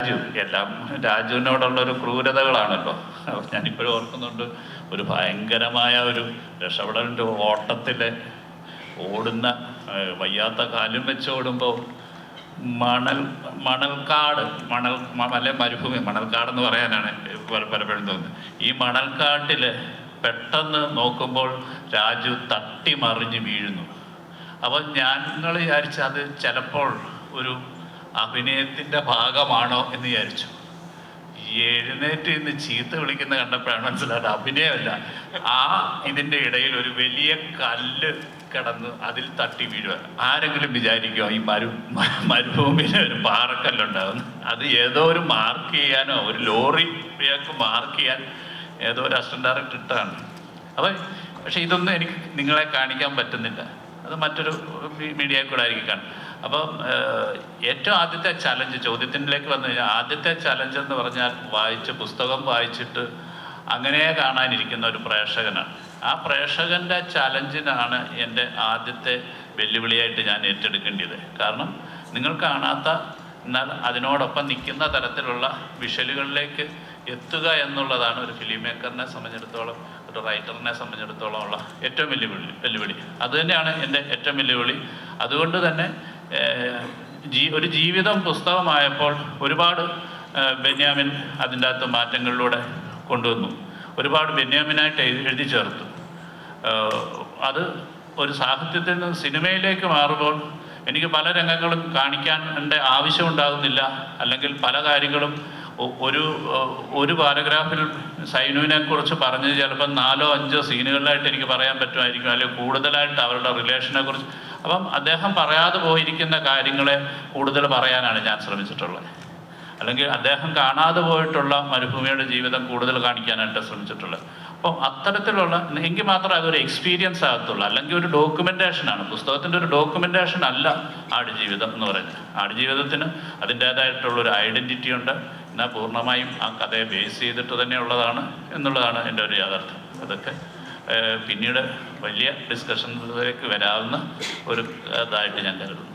രാജു എല്ലാം രാജുവിനോടുള്ള ഒരു ക്രൂരതകളാണല്ലോ. ഞാനിപ്പോഴും ഓർക്കുന്നുണ്ട് ഒരു ഭയങ്കരമായ ഒരു രക്ഷപ്പെടലിന്റെ ഓട്ടത്തിൽ ഓടുന്ന വയ്യാത്ത കാലും വെച്ച് ഓടുമ്പോൾ മണൽ മണൽക്കാട് മണൽ അല്ലെ മരുഭൂമി മണൽക്കാടെന്ന് പറയാനാണ് പല- പലപ്പോഴും തോന്നുന്നത്. ഈ മണൽക്കാട്ടിൽ പെട്ടെന്ന് നോക്കുമ്പോൾ രാജു തട്ടി മറിഞ്ഞ് വീഴുന്നു. അപ്പോൾ ഞങ്ങൾ വിചാരിച്ച അത് ചിലപ്പോൾ ഒരു അഭിനയത്തിന്റെ ഭാഗമാണോ എന്ന് വിചാരിച്ചു. എഴുന്നേറ്റ് ഇന്ന് ചീത്ത വിളിക്കുന്ന കണ്ടപ്പോഴാണ് മനസ്സിലായത് അഭിനയമല്ല. ആ ഇതിന്റെ ഇടയിൽ ഒരു വലിയ കല്ല് കിടന്ന് അതിൽ തട്ടി വീഴുക. ആരെങ്കിലും വിചാരിക്കുമോ ഈ മരു മരുഭൂമിയിൽ ഒരു പാറക്കല്ലുണ്ടാകുന്നു അത് ഏതോ ഒരു മാർക്ക് ചെയ്യാനോ ഒരു ലോറിയൊക്കെ മാർക്ക് ചെയ്യാൻ ഏതോ ഒരു അസിസ്റ്റന്റ് ഡയറക്ടർ ഇട്ടാണ്. അപ്പം പക്ഷേ ഇതൊന്നും എനിക്ക് നിങ്ങളെ കാണിക്കാൻ പറ്റുന്നില്ല. അത് മറ്റൊരു മീഡിയയിൽ കൂടെ ആയിരിക്കും കാണും അപ്പം ഏറ്റവും ആദ്യത്തെ ചലഞ്ച് ചോദ്യത്തിലേക്ക് വന്നു കഴിഞ്ഞാൽ ആദ്യത്തെ ചലഞ്ച് എന്ന് പറഞ്ഞാൽ വായിച്ച് പുസ്തകം വായിച്ചിട്ട് അങ്ങനെ കാണാനിരിക്കുന്ന ഒരു പ്രേക്ഷകനാണ്. ആ പ്രേക്ഷകന്റെ ചലഞ്ചിനാണ് എന്റെ ആദ്യത്തെ വെല്ലുവിളിയായിട്ട് ഞാൻ ഏറ്റെടുക്കേണ്ടത് കാരണം നിങ്ങൾ കാണാത്ത എന്നാൽ അതിനോടൊപ്പം നിൽക്കുന്ന തരത്തിലുള്ള വിഷലുകളിലേക്ക് എത്തുക എന്നുള്ളതാണ് ഒരു ഫിലിം മേക്കറിനെ സംബന്ധിച്ചിടത്തോളം ഒരു റൈറ്ററിനെ സംബന്ധിച്ചിടത്തോളം ഉള്ള ഏറ്റവും വെല്ലുവിളി. വെല്ലുവിളി അതുതന്നെയാണ് എന്റെ ഏറ്റവും വെല്ലുവിളി അതുകൊണ്ട് തന്നെ ജീ ഒരു ജീവിതം പുസ്തകമായപ്പോൾ ഒരുപാട് ബെന്യാമിൻ അതിന്റെ അകത്ത് മാറ്റങ്ങളിലൂടെ കൊണ്ടുവന്നു. ഒരുപാട് ബെന്യാമിനായിട്ട് എഴുതി ചേർത്തു. അത് ഒരു സാഹിത്യത്തിൽ നിന്ന് സിനിമയിലേക്ക് മാറുമ്പോൾ എനിക്ക് പല രംഗങ്ങളും കാണിക്കാൻ എന്റെ ആവശ്യമുണ്ടാകുന്നില്ല അല്ലെങ്കിൽ പല കാര്യങ്ങളും ഒരു ഒരു പാരഗ്രാഫിൽ സൈനുവിനെ കുറിച്ച് പറഞ്ഞ് ചിലപ്പം നാലോ അഞ്ചോ സീനുകളിലായിട്ട് എനിക്ക് പറയാൻ പറ്റുമായിരിക്കും അല്ലെങ്കിൽ കൂടുതലായിട്ട് അവരുടെ റിലേഷനെ കുറിച്ച്. അപ്പം അദ്ദേഹം പറയാതെ പോയിരിക്കുന്ന കാര്യങ്ങളെ കൂടുതൽ പറയാനാണ് ഞാൻ ശ്രമിച്ചിട്ടുള്ളത്. അല്ലെങ്കിൽ അദ്ദേഹം കാണാതെ പോയിട്ടുള്ള മരുഭൂമിയുടെ ജീവിതം കൂടുതൽ കാണിക്കാനായിട്ട് ശ്രമിച്ചിട്ടുള്ളത്. അപ്പം അത്തരത്തിലുള്ള എങ്കിൽ മാത്രമേ അതൊരു എക്സ്പീരിയൻസ് ആകത്തുള്ളൂ. അല്ലെങ്കിൽ ഒരു ഡോക്യുമെന്റേഷനാണ് പുസ്തകത്തിന്റെ ഒരു ഡോക്യുമെന്റേഷൻ അല്ല ആടുജീവിതം എന്ന് പറയുന്നത്. ആടുജീവിതത്തിന് അതിന്റേതായിട്ടുള്ള ഒരു ഐഡന്റിറ്റി ഉണ്ട്. എന്നാൽ പൂർണമായും ആ കഥയെ ബേസ് ചെയ്തിട്ട് തന്നെ ഉള്ളതാണ് എന്നുള്ളതാണ് എന്റെ ഒരു യാഥാർത്ഥ്യം. അതൊക്കെ പിന്നീട് വലിയ ഡിസ്കഷനിലേക്ക് വരാവുന്ന ഒരു ഇതായിട്ട് ഞാൻ കരുതുന്നു.